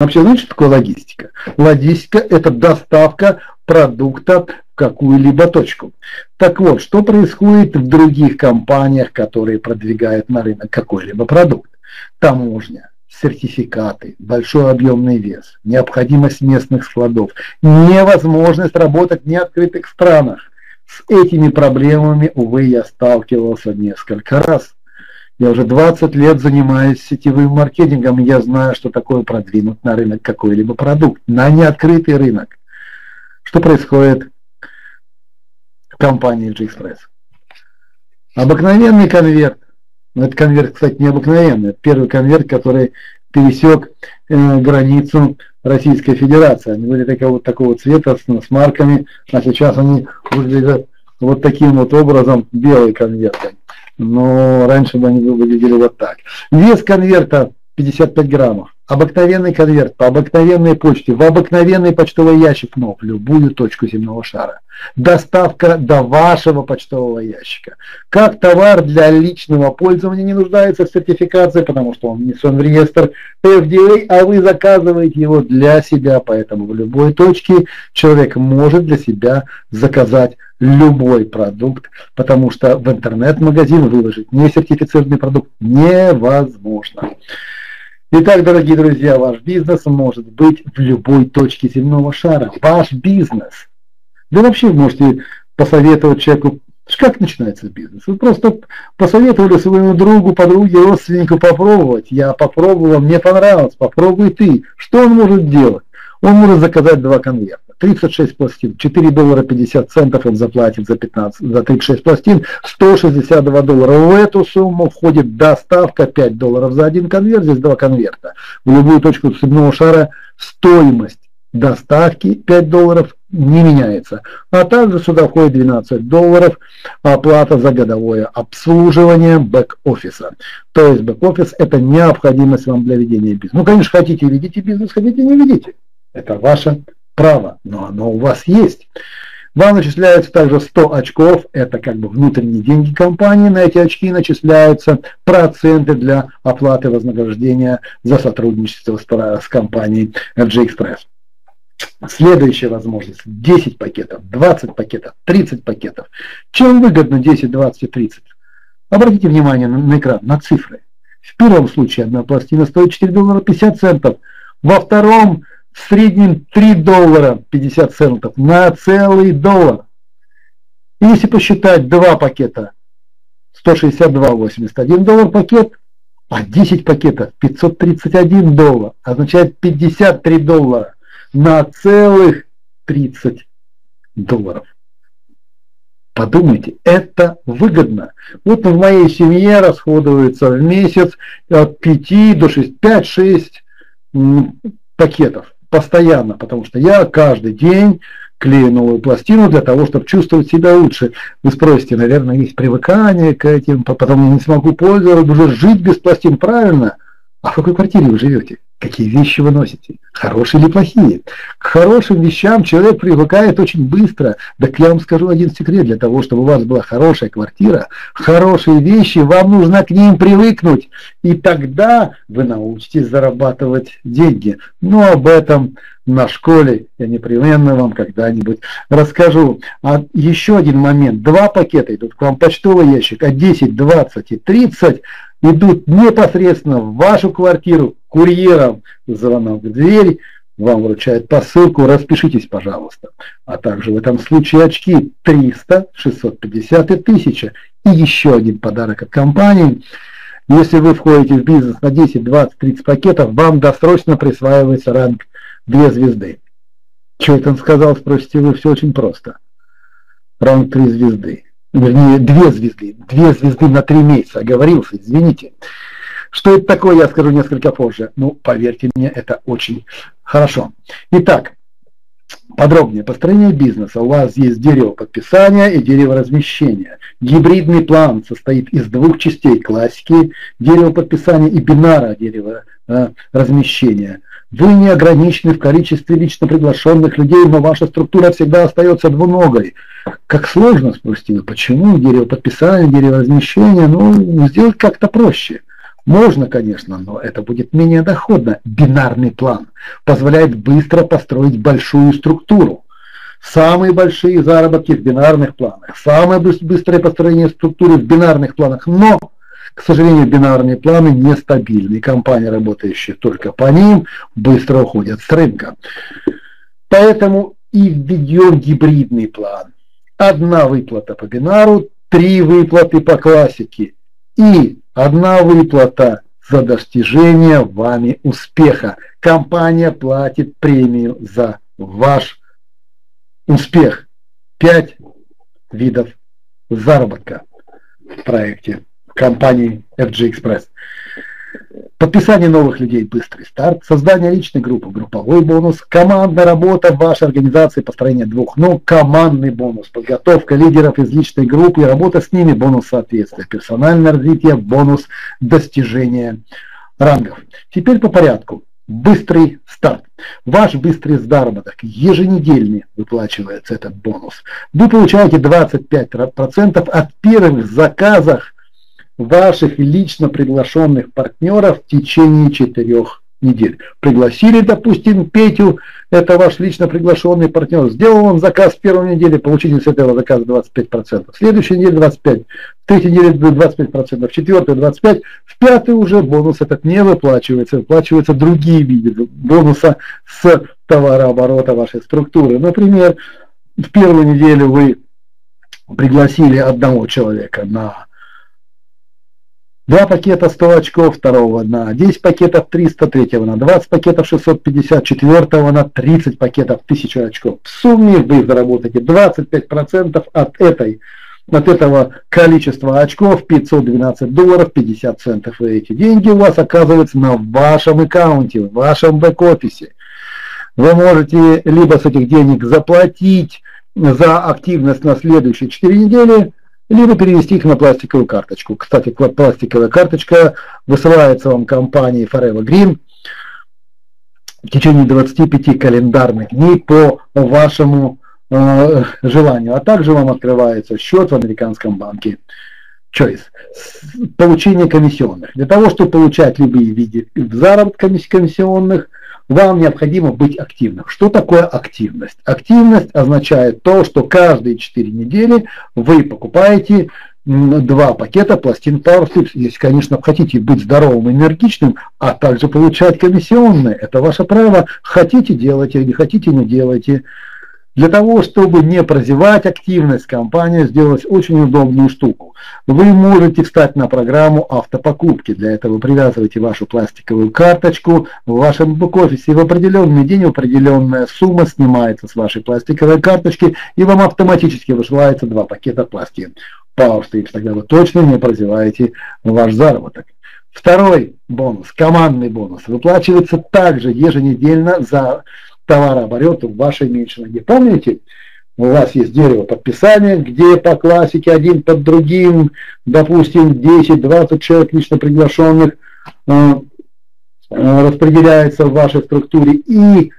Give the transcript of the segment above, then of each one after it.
Вообще, знаете, что такое логистика? Логистика – это доставка продукта в какую-либо точку. Так вот, что происходит в других компаниях, которые продвигают на рынок какой-либо продукт? Таможня, сертификаты, большой объемный вес, необходимость местных складов, невозможность работать в неоткрытых странах. С этими проблемами, увы, я сталкивался несколько раз. Я уже 20 лет занимаюсь сетевым маркетингом, я знаю, что такое продвинуть на рынок какой-либо продукт, на неоткрытый рынок. Что происходит в компании G-Express? Обыкновенный конверт, ну, этот конверт, кстати, необыкновенный, это первый конверт, который пересек э, границу Российской Федерации. Они были такого, такого цвета с, с марками, а сейчас они выглядят вот таким вот образом, белый конверт но раньше они выглядели вот так. Вес конверта 55 граммов. Обыкновенный конверт по обыкновенной почте, в обыкновенный почтовый ящик, но в любую точку земного шара. Доставка до вашего почтового ящика. Как товар для личного пользования не нуждается в сертификации, потому что он внесен в реестр FDA, а вы заказываете его для себя, поэтому в любой точке человек может для себя заказать любой продукт, потому что в интернет-магазин выложить несертифицированный продукт невозможно. Итак, дорогие друзья, ваш бизнес может быть в любой точке земного шара. Ваш бизнес. Вы вообще можете посоветовать человеку, как начинается бизнес. Вы просто посоветовали своему другу, подруге, родственнику попробовать. Я попробовал, мне понравилось, попробуй ты. Что он может делать? Он может заказать два конверта. 36 пластин, 4 доллара 50 центов он заплатит за, 15, за 36 пластин, 162 доллара. В эту сумму входит доставка 5 долларов за один конверт, здесь два конверта. В любую точку цепного шара стоимость доставки 5 долларов не меняется. А также сюда входит 12 долларов оплата за годовое обслуживание бэк-офиса. То есть бэк-офис это необходимость вам для ведения бизнеса. Ну, конечно, хотите ведите бизнес, хотите не ведите. Это ваше право, но оно у вас есть. Вам начисляются также 100 очков, это как бы внутренние деньги компании, на эти очки начисляются проценты для оплаты вознаграждения за сотрудничество с, с компанией FG Express. Следующая возможность 10 пакетов, 20 пакетов, 30 пакетов. Чем выгодно 10, 20 и 30? Обратите внимание на, на экран, на цифры. В первом случае одна пластина стоит 4 доллара 50 центов, во втором в среднем 3 доллара 50 центов на целый доллар. Если посчитать два пакета, 162,81 доллар пакет, а 10 пакетов 531 доллар, означает 53 доллара на целых 30 долларов. Подумайте, это выгодно. Вот в моей семье расходуется в месяц от 5 до 6, 5-6 пакетов постоянно, потому что я каждый день клею новую пластину для того, чтобы чувствовать себя лучше. Вы спросите, наверное, есть привыкание к этим, потом я не смогу пользоваться, уже жить без пластин, правильно? А в какой квартире вы живете? Какие вещи вы носите? Хорошие или плохие? К хорошим вещам человек привыкает очень быстро. Так я вам скажу один секрет. Для того, чтобы у вас была хорошая квартира, хорошие вещи, вам нужно к ним привыкнуть. И тогда вы научитесь зарабатывать деньги. Но об этом на школе я непременно вам когда-нибудь расскажу. А еще один момент. Два пакета идут к вам почтовый ящик, а 10, 20 и 30 идут непосредственно в вашу квартиру курьером, звонок в дверь, вам вручают посылку, распишитесь, пожалуйста. А также в этом случае очки 300, 650 и 1000. И еще один подарок от компании. Если вы входите в бизнес на 10, 20, 30 пакетов, вам досрочно присваивается ранг 2 звезды. Что это он сказал, спросите вы, все очень просто. Ранг 3 звезды вернее, две звезды, две звезды на три месяца, оговорился, извините. Что это такое, я скажу несколько позже. Ну, поверьте мне, это очень хорошо. Итак, подробнее. Построение бизнеса. У вас есть дерево подписания и дерево размещения. Гибридный план состоит из двух частей. Классики, дерево подписания и бинара, дерево э, размещения. Вы не ограничены в количестве лично приглашенных людей, но ваша структура всегда остается двуногой. Как сложно, спросите вы, почему дерево подписания, дерево размещения, ну, сделать как-то проще. Можно, конечно, но это будет менее доходно. Бинарный план позволяет быстро построить большую структуру. Самые большие заработки в бинарных планах, самое быстрое построение структуры в бинарных планах. Но, к сожалению, бинарные планы нестабильны. Компании, работающие только по ним, быстро уходят с рынка. Поэтому и введен гибридный план. Одна выплата по бинару, три выплаты по классике и одна выплата за достижение вами успеха. Компания платит премию за ваш успех. Пять видов заработка в проекте компании FG Express. Подписание новых людей, быстрый старт, создание личной группы, групповой бонус, командная работа в вашей организации, построение двух ног, командный бонус, подготовка лидеров из личной группы и работа с ними, бонус соответствия, персональное развитие, бонус достижения рангов. Теперь по порядку. Быстрый старт. Ваш быстрый заработок еженедельно выплачивается этот бонус. Вы получаете 25% от первых заказов ваших лично приглашенных партнеров в течение четырех недель. Пригласили, допустим, Петю, это ваш лично приглашенный партнер, сделал он заказ в первой неделе, получите с этого заказа 25%, в следующей неделе 25%, в третьей неделе 25%, в четвертой 25%, в пятой уже бонус этот не выплачивается, выплачиваются другие виды бонуса с товарооборота вашей структуры. Например, в первую неделю вы пригласили одного человека на Два пакета 100 очков, второго на 10 пакетов 300, третьего на 20 пакетов 650, четвертого на 30 пакетов 1000 очков. В сумме вы заработаете 25% от этой от этого количества очков 512 долларов 50 центов. И эти деньги у вас оказываются на вашем аккаунте, в вашем бэк-офисе. Вы можете либо с этих денег заплатить за активность на следующие 4 недели, либо перевести их на пластиковую карточку. Кстати, пластиковая карточка высылается вам компанией Forever Green в течение 25 календарных дней по вашему э, желанию. А также вам открывается счет в американском банке Choice. Получение комиссионных. Для того, чтобы получать любые виды заработка комиссионных, вам необходимо быть активным. Что такое активность? Активность означает то, что каждые 4 недели вы покупаете два пакета пластин PowerSlips. Если, конечно, хотите быть здоровым и энергичным, а также получать комиссионные. Это ваше право. Хотите делайте, не хотите не делайте. Для того, чтобы не прозевать активность, компания сделала очень удобную штуку. Вы можете встать на программу автопокупки. Для этого вы привязываете вашу пластиковую карточку в вашем бэк-офисе. В определенный день определенная сумма снимается с вашей пластиковой карточки и вам автоматически высылается два пакета пластин. PowerStrips. Тогда вы точно не прозеваете ваш заработок. Второй бонус, командный бонус, выплачивается также еженедельно за товарооборот в вашей меньшей Помните, у вас есть дерево подписания, где по классике один под другим, допустим, 10-20 человек лично приглашенных э, э, распределяется в вашей структуре, и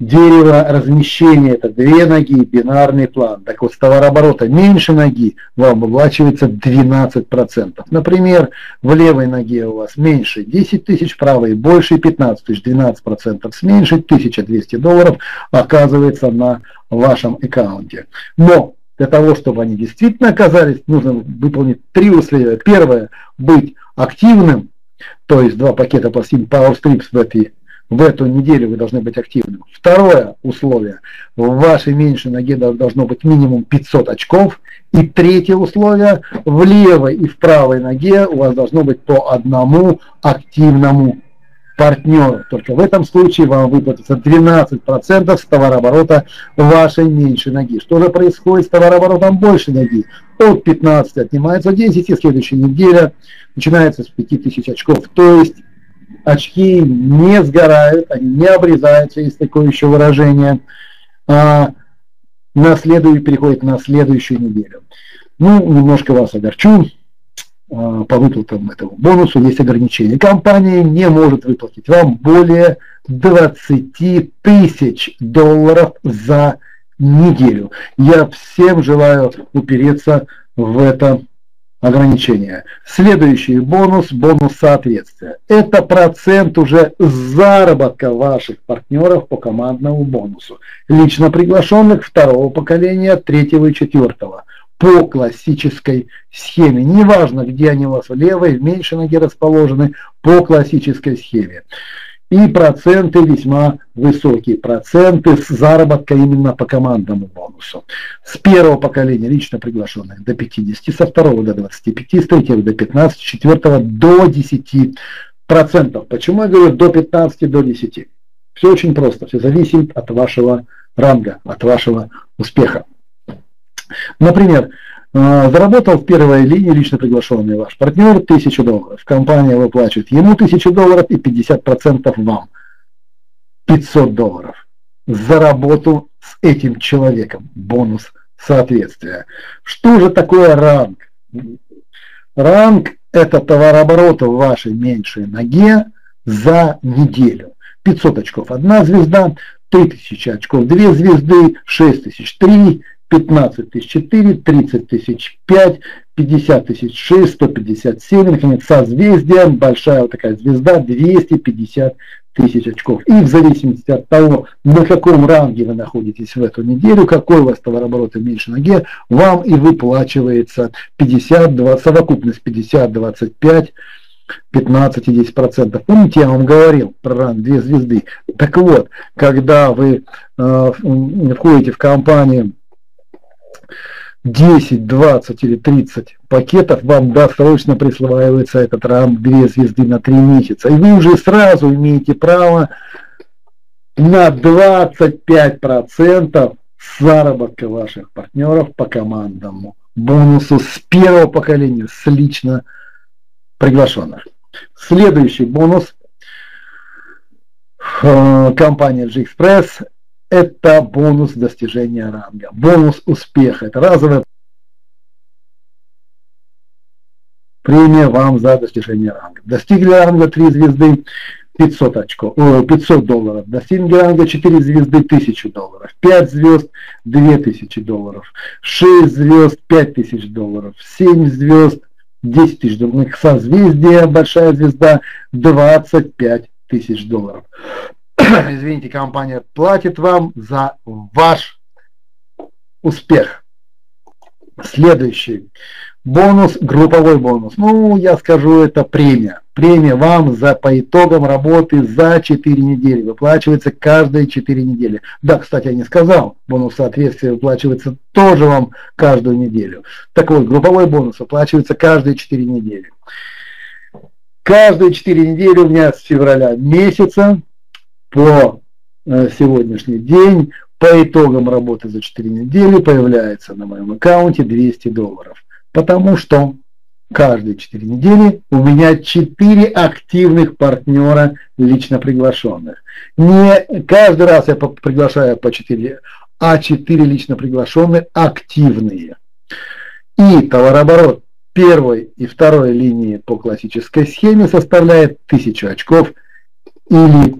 дерево размещения, это две ноги, бинарный план. Так вот, с товарооборота меньше ноги вам выплачивается 12%. Например, в левой ноге у вас меньше 10 тысяч, правой больше 15 тысяч, 12% сменьшить, 1200 долларов оказывается на вашем аккаунте. Но для того, чтобы они действительно оказались, нужно выполнить три условия. Первое, быть активным, то есть два пакета пластин Power Strips в этой в эту неделю вы должны быть активным. Второе условие. В вашей меньшей ноге должно быть минимум 500 очков. И третье условие. В левой и в правой ноге у вас должно быть по одному активному партнеру. Только в этом случае вам выплатится 12% с товарооборота вашей меньшей ноги. Что же происходит с товарооборотом большей ноги? От 15 отнимается 10, и следующая неделя начинается с 5000 очков. То есть очки не сгорают, они не обрезаются, есть такое еще выражение, а на следующую, переходит на следующую неделю. Ну, немножко вас огорчу, а, по выплатам этого бонусу есть ограничения. Компания не может выплатить вам более 20 тысяч долларов за неделю. Я всем желаю упереться в это ограничения. Следующий бонус, бонус соответствия. Это процент уже заработка ваших партнеров по командному бонусу. Лично приглашенных второго поколения, третьего и четвертого по классической схеме. Неважно, где они у вас в левой, в меньшей ноге расположены, по классической схеме. И проценты весьма высокие, проценты с заработка именно по командному бонусу. С первого поколения лично приглашенных до 50, со второго до 25, с третьего до 15, с четвертого до 10 процентов. Почему я говорю до 15, до 10? Все очень просто, все зависит от вашего ранга, от вашего успеха. Например, заработал в первой линии лично приглашенный ваш партнер 1000 долларов. Компания выплачивает ему 1000 долларов и 50% вам. 500 долларов за работу с этим человеком. Бонус соответствия. Что же такое ранг? Ранг – это товарооборот в вашей меньшей ноге за неделю. 500 очков одна звезда, 3000 очков две звезды, 6000 три, 15 тысяч 4, 30 тысяч 5, 50 тысяч 6, 157, и, наконец, созвездие, большая вот такая звезда, 250 тысяч очков. И в зависимости от того, на каком ранге вы находитесь в эту неделю, какой у вас товарооборот меньше ноге, вам и выплачивается 50, 20, совокупность 50, 25, 15 и 10 процентов. Помните, я вам говорил про ранг две звезды. Так вот, когда вы э, входите в компанию 10, 20 или 30 пакетов, вам досрочно присваивается этот ранг 2 звезды на 3 месяца. И вы уже сразу имеете право на 25% заработка ваших партнеров по командному бонусу с первого поколения, с лично приглашенных. Следующий бонус э, компания G-Express это бонус достижения ранга, бонус успеха, это разовая премия вам за достижение ранга. Достигли ранга 3 звезды 500 очков, 500 долларов, достигли ранга 4 звезды 1000 долларов, 5 звезд 2000 долларов, 6 звезд 5000 долларов, 7 звезд 10 тысяч долларов, созвездие, большая звезда 25 тысяч долларов. Извините, компания платит вам за ваш успех. Следующий бонус, групповой бонус. Ну, я скажу, это премия. Премия вам за по итогам работы за 4 недели. Выплачивается каждые 4 недели. Да, кстати, я не сказал, бонус соответствия выплачивается тоже вам каждую неделю. Так вот, групповой бонус выплачивается каждые 4 недели. Каждые 4 недели у меня с февраля месяца по э, сегодняшний день по итогам работы за 4 недели появляется на моем аккаунте 200 долларов. Потому что каждые 4 недели у меня 4 активных партнера лично приглашенных. Не каждый раз я приглашаю по 4, а 4 лично приглашенные активные. И товарооборот первой и второй линии по классической схеме составляет 1000 очков или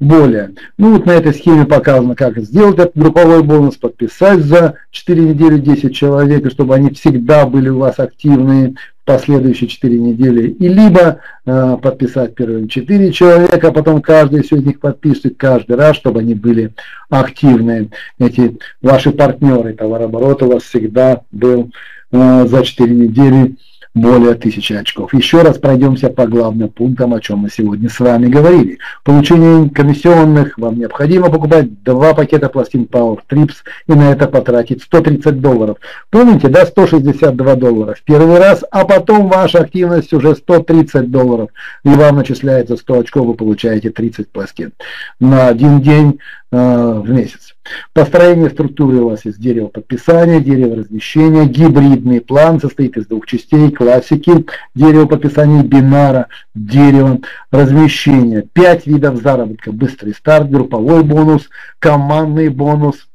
более. Ну вот на этой схеме показано, как сделать этот групповой бонус, подписать за 4 недели 10 человек, и чтобы они всегда были у вас активные в последующие 4 недели. И либо э, подписать первые 4 человека, а потом каждый из них подписывает каждый раз, чтобы они были активные. Эти ваши партнеры, товарооборот у вас всегда был э, за 4 недели более 1000 очков. Еще раз пройдемся по главным пунктам, о чем мы сегодня с вами говорили. Получение комиссионных вам необходимо покупать два пакета пластин Power Trips и на это потратить 130 долларов. Помните, да, 162 доллара в первый раз, а потом ваша активность уже 130 долларов. И вам начисляется 100 очков, вы получаете 30 пластин на один день в месяц. Построение структуры у вас есть дерево подписания, дерево размещения, гибридный план состоит из двух частей, классики, дерево подписания бинара, дерево размещения, пять видов заработка, быстрый старт, групповой бонус, командный бонус,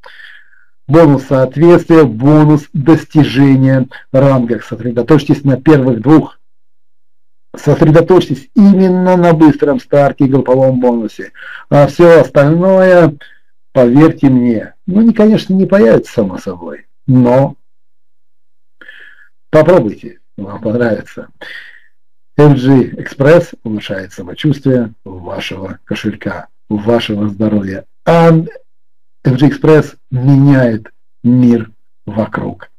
бонус соответствия, бонус достижения рангах. Сосредоточьтесь на первых двух сосредоточьтесь именно на быстром старте и групповом бонусе. А все остальное поверьте мне, ну, не, конечно, не появится само собой, но попробуйте. вам понравится. FG Express улучшает самочувствие вашего кошелька, вашего здоровья. А FG Express меняет мир вокруг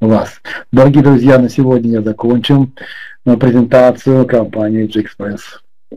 вас. Дорогие друзья, на сегодня я закончим презентацию компании FG Express.